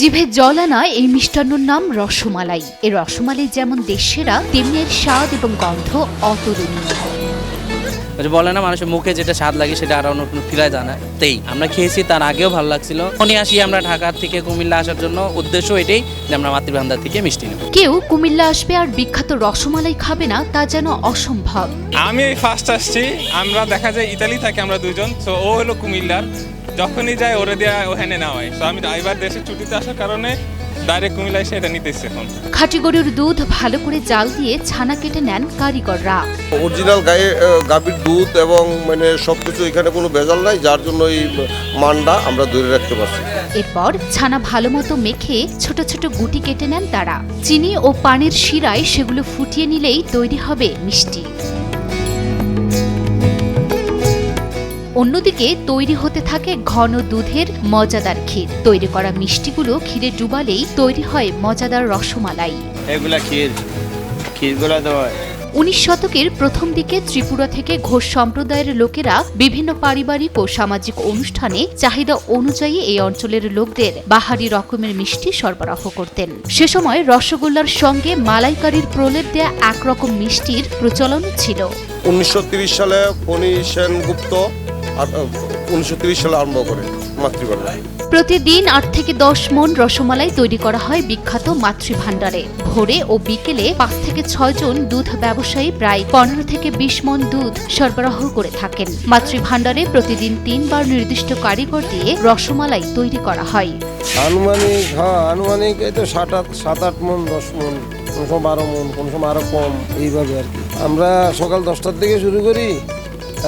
জিভে জল আনা এই মিষ্টান্নর নাম রসমালাই। এই রসমালাই যেমন দেশেরা তেমনি এর স্বাদ এবং গন্ধ অতুলনীয়। বলে না মানুষের মুখে যেটা স্বাদ লাগে সেটা আর অন্য কোনো ফিরায় জানা তেই আমরা খেয়েছি তার আগেও ভালো লাগছিল। এখনই আসি আমরা ঢাকা থেকে কুমিল্লা আসার জন্য। উদ্দেশ্য এটাই যে আমরা মাতৃভান্ডার থেকে মিষ্টি নেব। কেউ কুমিল্লা আসবে আর বিখ্যাত রসমালাই খাবে না তা যেন অসম্ভব। আমি ফার্স্ট আসছি। আমরা দেখা যায় ইতালি থাকি আমরা দুজন তো ও হলো কুমিল্লার। যখনই যায় ওরে দেওয়া ওখানে নেওয়া হয় তো আমি এবার দেশে ছুটিতে আসার কারণে ডাইরেক্ট কুমিল্লা এসে এটা নিতেছি এখন। খাঁটি গরুর দুধ ভালো করে জাল দিয়ে ছানা কেটে নেন কারিগররা। অরিজিনাল গায়ে গাভীর দুধ এবং মানে সবকিছু এখানে কোনো ভেজাল নাই যার জন্য এই মানটা আমরা ধরে রাখতে পারছি। এরপর ছানা ভালো মতো মেখে ছোট ছোট গুটি কেটে নেন তারা। চিনি ও পানির শিরায় সেগুলো ফুটিয়ে নিলেই তৈরি হবে মিষ্টি। অন্যদিকে তৈরি হতে থাকে ঘন দুধের মজাদার ক্ষীর। তৈরি করা মিষ্টিগুলো ক্ষীরে ডুবালেই তৈরি হয় মজাদার রসমালাই। এগুলা ক্ষীর। ক্ষীরগুলা দেওয়া উনিশ শতকের প্রথম দিকে ত্রিপুরা থেকে ঘোষ সম্প্রদায়ের লোকেরা বিভিন্ন পারিবারিক ও সামাজিক অনুষ্ঠানে চাহিদা অনুযায়ী এই অঞ্চলের লোকদের বাহারি রকমের মিষ্টি সরবরাহ করতেন। সে সময় রসগোল্লার সঙ্গে মালাইকারির প্রলেপ দেয়া একরকম মিষ্টির প্রচলন ছিল। উনিশশো সালে ফণি সেনগুপ্ত উনিশশো সালে আরম্ভ করে মাতৃভান্ডার প্রতিদিন আট থেকে দশ মন রসমালাই তৈরি করা হয় বিখ্যাত মাতৃভাণ্ডারে। ভোরে ও বিকেলে পাঁচ থেকে ছয় জন দুধ ব্যবসায়ী প্রায় পনেরো থেকে বিশ মন দুধ সরবরাহ করে থাকেন। মাতৃভাণ্ডারে প্রতিদিন তিনবার নির্দিষ্ট কারিগর দিয়ে রসমালাই তৈরি করা হয়। আনুমানিক হ্যাঁ আনুমানিক এই তো সাত আট সাত আট মন দশ মন কোনো সময় বারো মন কোনো সময় আরও কম এইভাবে আর কি। আমরা সকাল দশটার থেকে শুরু করি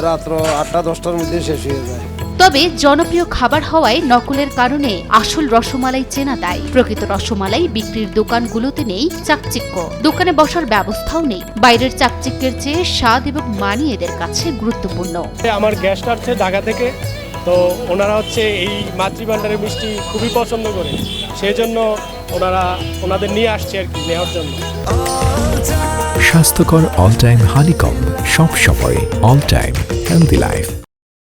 রাত্র আটটা দশটার মধ্যে শেষ হয়ে যায়। তবে জনপ্রিয় খাবার হওয়ায় নকলের কারণে আসল রসমালাই চেনা দেয়। প্রকৃত রসমালাই বিক্রির দোকানগুলোতে নেই চাকচিক্য। দোকানে বসার ব্যবস্থাও নেই। বাইরের চাকচিক্যের চেয়ে স্বাদ এবং মানি এদের কাছে গুরুত্বপূর্ণ। আমার গ্যাসটা হচ্ছে ঢাকা থেকে তো ওনারা হচ্ছে এই মাতৃভাণ্ডারের মিষ্টি খুবই পছন্দ করে। সেই জন্য ওনারা ওনাদের নিয়ে আসছে আর কি নেওয়ার জন্য। স্বাস্থ্যকর অল টাইম হানিকম সব সময় অল টাইম হেলদি লাইফ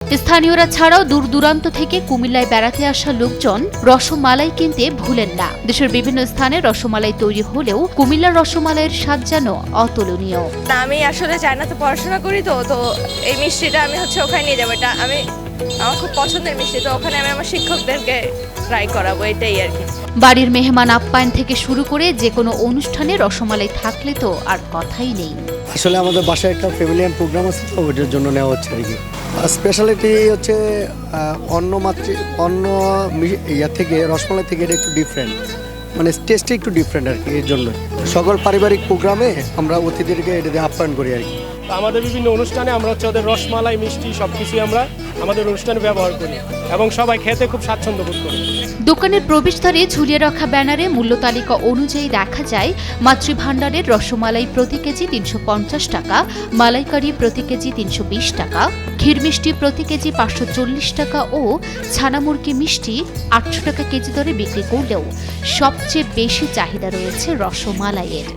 স্থানীয়রা ছাড়াও দূর দূরান্ত থেকে কুমিল্লায় বেড়াতে আসা লোকজন রসমালাই কিনতে ভুলেন না। দেশের বিভিন্ন স্থানে রসমালাই তৈরি হলেও কুমিল্লার রসমালাইয়ের স্বাদ যেন অতুলনীয়। না আমি আসলে চায়নাতে পড়াশোনা করি তো তো এই মিষ্টিটা আমি হচ্ছে ওখানে নিয়ে যাব। এটা আমি আমার খুব পছন্দের মিষ্টি তো ওখানে আমি আমার শিক্ষকদেরকে ট্রাই করাবো এটাই আর কি। বাড়ির মেহমান আপ্যায়ন থেকে শুরু করে যে কোনো অনুষ্ঠানে রসমালাই থাকলে তো আর কথাই নেই। আসলে আমাদের বাসায় একটা ফ্যামিলিয়ান প্রোগ্রাম আছে তো ওইটার জন্য নেওয়া হচ্ছে আর কি। স্পেশালিটি হচ্ছে অন্য মাতৃ অন্য ইয়া থেকে রসমালাই থেকে এটা একটু ডিফারেন্ট মানে টেস্টে একটু ডিফারেন্ট আর কি এর জন্য। সকল পারিবারিক প্রোগ্রামে আমরা অতিথিদেরকে এটাতে আপ্যায়ন করি আর কি। আমাদের বিভিন্ন অনুষ্ঠানে আমরা হচ্ছে ওদের রসমালাই, মিষ্টি সব কিছুই আমরা আমাদের অনুষ্ঠানে ব্যবহার করি এবং সবাই খেতে খুব স্বাচ্ছন্দ্য বোধ করি। দোকানের প্রবেশদ্বারে ঝুলিয়ে রাখা ব্যানারে মূল্য তালিকা অনুযায়ী দেখা যায়, মাতৃভাণ্ডারের রসমালাই প্রতি কেজি তিনশো পঞ্চাশ টাকা, মালাইকারি প্রতি কেজি তিনশো বিশ টাকা ক্ষীর মিষ্টি প্রতি কেজি পাঁচশো চল্লিশ টাকা ও ছানামুরগি মিষ্টি আটশো টাকা কেজি দরে বিক্রি করলেও সবচেয়ে বেশি চাহিদা রয়েছে রসমালাইয়ের।